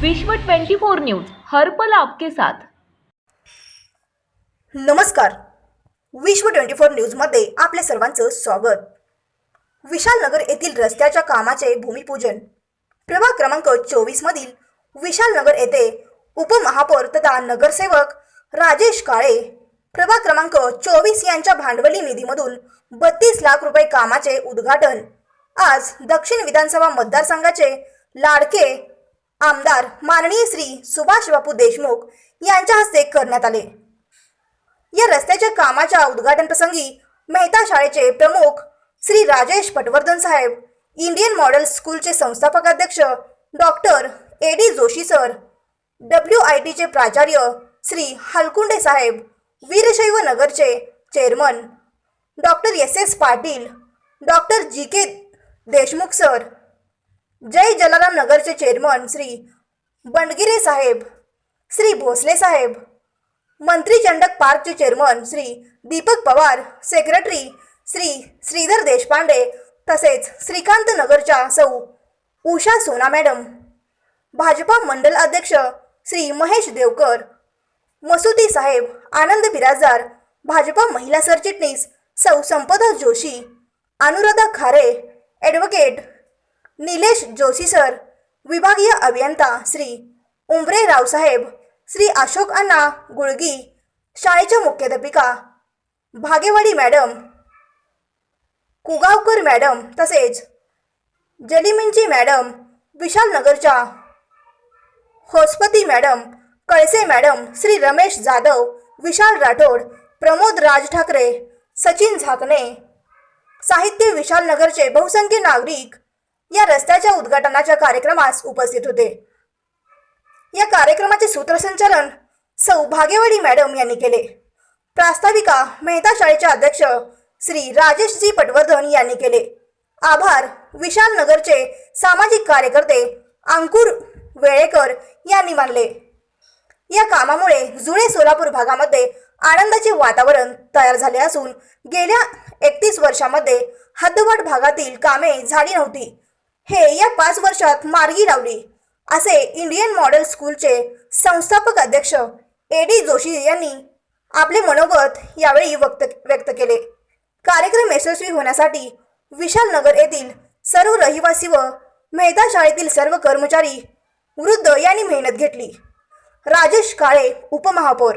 विश्व 24 न्यूज हर पल आपके साथ. नमस्कार. विश्व ट्वेंटी फोर न्यूजमध्ये आपल्या सर्वांचं स्वागत. विशालनगर येथील रस्त्याच्या कामाचे भूमिपूजन. प्रभाग क्रमांक चोवीसमधील विशालनगर येथे उपमहापौर तथा नगरसेवक राजेश काळे प्रभाग क्रमांक चोवीस यांच्या भांडवली निधीमधून बत्तीस लाख रुपये कामाचे उद्घाटन. आज दक्षिण विधानसभा मतदारसंघाचे लाडके आमदार माननीय श्री सुभाष बापू देशमुख यांच्या हस्ते करण्यात आले. या रस्त्याच्या कामाच्या उद्घाटन प्रसंगी मेहता शाळेचे प्रमुख श्री राजेश पटवर्धन साहेब इंडियन मॉडेल स्कूलचे संस्थापक अध्यक्ष doctor A D Joshi sir W I टीचे प्राचार्य श्री हलकुंडे साहेब वीरशैव नगरचे chairman doctor S S Patil doctor G K Deshmukh sir Jay Jalaram नगरचे चेअरमन श्री बंडगिरे साहेब श्री भोसले साहेब मंत्री चंडक पार्कचे चेअरमन श्री दीपक पवार सेक्रेटरी श्री श्रीधर देशपांडे तसेच श्रीकांत नगरच्या सौ उषा सोना मॅडम भाजपा मंडल अध्यक्ष श्री महेश देवकर मसुदी साहेब आनंद बिराजदार भाजपा महिला सरचिटणीस सौ संपदा जोशी अनुराधा खारे ॲडव्होकेट निलेश जोशी सर विभागीय अभियंता श्री उमरे रावसाहेब श्री अशोक अण्णा गुळगी शाळेच्या मुख्याध्यापिका भागेवाडी मॅडम कुगावकर मॅडम तसेच जलिमिंची मॅडम विशालनगरच्या होस्पती मॅडम कळसे मॅडम श्री रमेश जाधव विशाल राठोड प्रमोद राज ठाकरे सचिन झाकणे साहित्य विशालनगरचे बहुसंख्य नागरिक या रस्त्याच्या उद्घाटनाच्या कार्यक्रमास उपस्थित होते. या कार्यक्रमाचे सूत्रसंचालन सौ भागेवाडी मॅडम यांनी केले. प्रास्ताविका मेहता शाळेचे अध्यक्ष श्री राजेशजी पटवर्धन यांनी केले. आभार विशाल नगरचे सामाजिक कार्यकर्ते अंकुर वेळेकर यांनी मानले. या कामामुळे जुळे सोलापूर भागामध्ये आनंदाचे वातावरण तयार झाले असून गेल्या एकतीस वर्षामध्ये हद्दवाड भागातील कामे झाली नव्हती. हे या पाच वर्षात मार्गी लावली. असे इंडियन मॉडेल स्कूलचे संस्थापक अध्यक्ष ए डी जोशी यांनी आपले मनोगत यावेळी व्यक्त व्यक्त केले. कार्यक्रम यशस्वी होण्यासाठी विशाल नगर येथील सर्व रहिवासी व मेहता शाळेतील सर्व कर्मचारी वृद्ध यांनी मेहनत घेतली. राजेश काळे उपमहापौर.